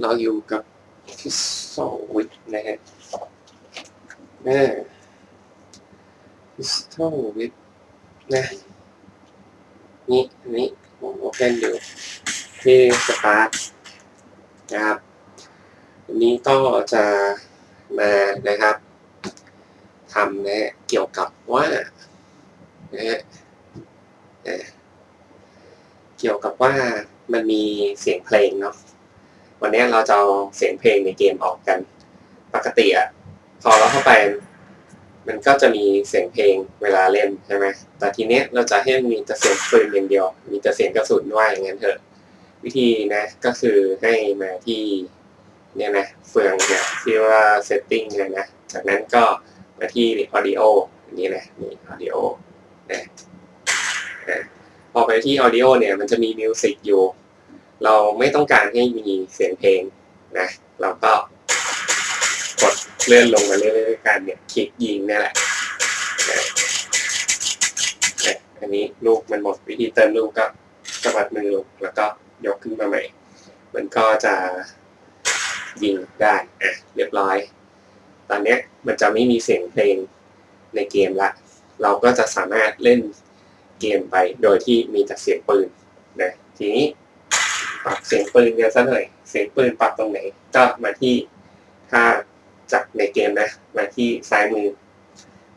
เราอยู่กับพิซซวิทนะฮะนะพิซซวิทนะนี่นนี้ผมโอเพนอยู่ที่สตาร์ทนะครับวันนี้ก็จะมานะครับทำนะฮะเกี่ยวกับว่านะฮะเกี่ยวกับว่ามันมีเสียงเพลงเนาะ วันนี้เราจะเอาเสียงเพลงในเกมออกกัน ปกติอะพอเราเข้าไป มันก็จะมีเสียงเพลงเวลาเล่นใช่ไหมแต่ทีเนี้ยเราจะให้มีแต่เสียงปืนอย่างเดียว มีแต่เสียงกระสุนว่าอย่างนั้นเถอะ วิธีนะก็คือให้มาที่เนี่ยนะเฟืองเนี่ยที่ว่า setting เนี่ยนะ จากนั้นก็มาที่ audio อันนี้นะนี่ audio นะนะพอไปที่ audio เนี่ยมันจะมี music อยู่ เราไม่ต้องการให้มีเสียงเพลงนะเราก็กดเลื่อนลงมาเรื่อยๆกันเนี่ยคลิกยิงนี่แหละนะนะอันนี้ลูกมันหมดวิธีเติมลูกก็สะบัดมือลงแล้วก็ยกขึ้นมาใหม่ มันก็จะยิงได้อะเรียบร้อย ตอนนี้มันจะไม่มีเสียงเพลงในเกมละ เราก็จะสามารถเล่นเกมไปโดยที่มีแต่เสียงปืนนะทีนี้ ปรับเสียงปืนกันซะหน่อย เสียงปืนปรับตรงไหน ก็มาที่ถ้าจากในเกมนะ มาที่ซ้ายมือ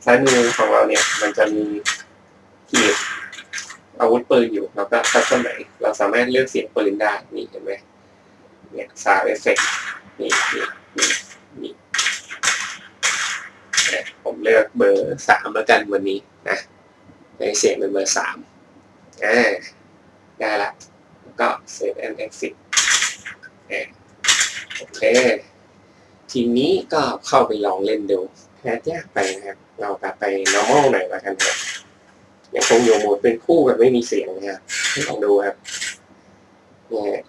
ซ้ายมือของเราเนี่ย มันจะมีขีดอาวุธปืนอยู่แล้วก็คัสตอมไหน เราสามารถเลือกเสียงปืนได้ นี่เห็นไหมเนี่ยซาวเอฟเฟกนี่นี่นี่นี่เนี่ยผมเลือกเบอร์สามแล้วกันวันนี้นะในเสียงเป็นเบอร์สามอ่าได้ละ ก็ save and exit เนี่ยโอเค ทีนี้ก็เข้าไปลองเล่นดูแพ้ยากไปนะครับ เรากลับไป normal หน่อยละกันครับยังคงอยู่โหมดเป็นคู่แบบไม่มีเสียงนะครับลองดูครับเนี่ย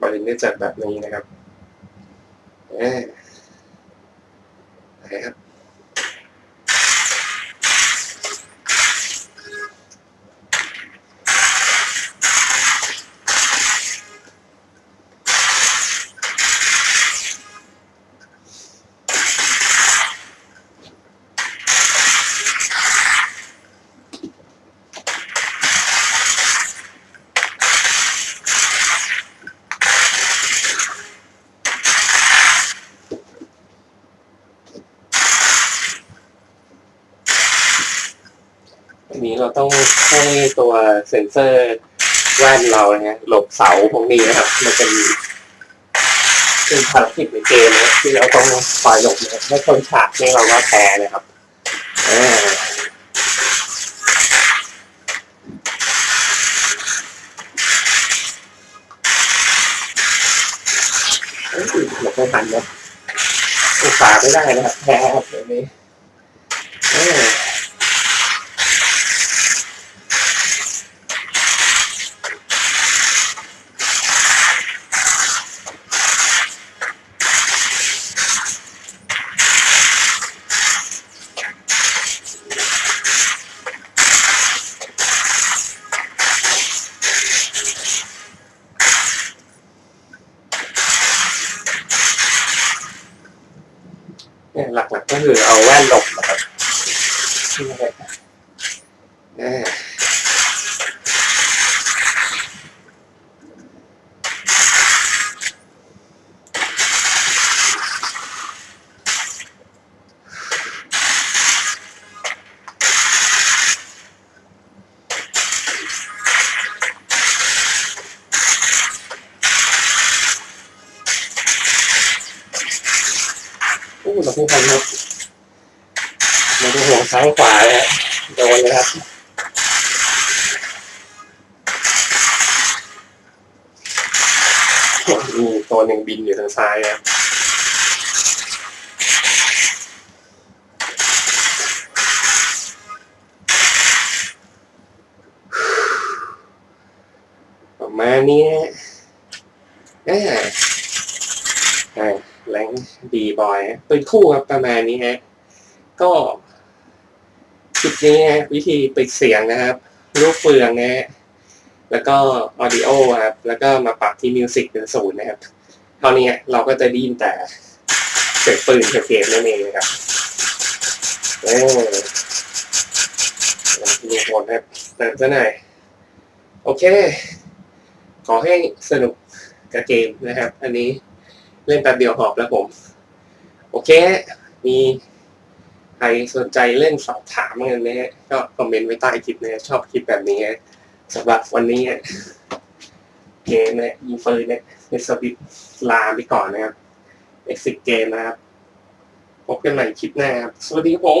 บริเวณจะแบบนี้นะครับอ่นะครับ อันนี้เราต้องให้ตัวเซ็นเซอร์แว่นเราเนี่ยหลบเสาพวกนี้นะครับ มันเป็นเป็นภารกิจในเกมนะที่เราต้องคอยหลบนะครับถ้าชนฉากนี่เราก็แพ้นะครับเอ้ยหลบไม่ทันนะอุตส่าห์ไม่ได้นะครับแพ้ครับเดี๋ยวนี้ เนี่ยหลักๆก็คือเอาแว่นหลบนะครับอ่าอู้เราพูดกันครับไม่ต้องห่วงซ้ายขวาเลยโดนเลยครับมีตัวหนึ่งบินอยู่ทางซ้ายครับประมาณนี้ฮะอ่าอ่าแรงดีบอยเป็นคู่ครับประมาณนี้ฮะก็จุดนี้ฮะวิธีปิดเสียงนะครับลูกเฟืองนะฮะแล้วก็ audio ครับ แล้วก็มาปรับที่ music เป็นศูนย์นะครับเท่านี้เราก็จะได้ยินแต่เสียงปืนเสียงเกมนั่นเองนะครับเออมีคนครับเติมซะหน่อยโอเค ขอให้สนุกกับเกมนะครับ อันนี้ เล่นแป๊บเดียวหอบแล้วผม โอเค มีใครสนใจเล่นสอบถามกันนะฮะก็คอมเมนต์ไว้ใต้คลิปนะชอบคลิปแบบนี้สำหรับวันนี้เกมเนี่ยยิงปืนเนี่ยในสวิตลาไปก่อนนะครับเอ็กซิเกมนะครับพบกันใหม่คลิปหน้าครับ สวัสดีครับผม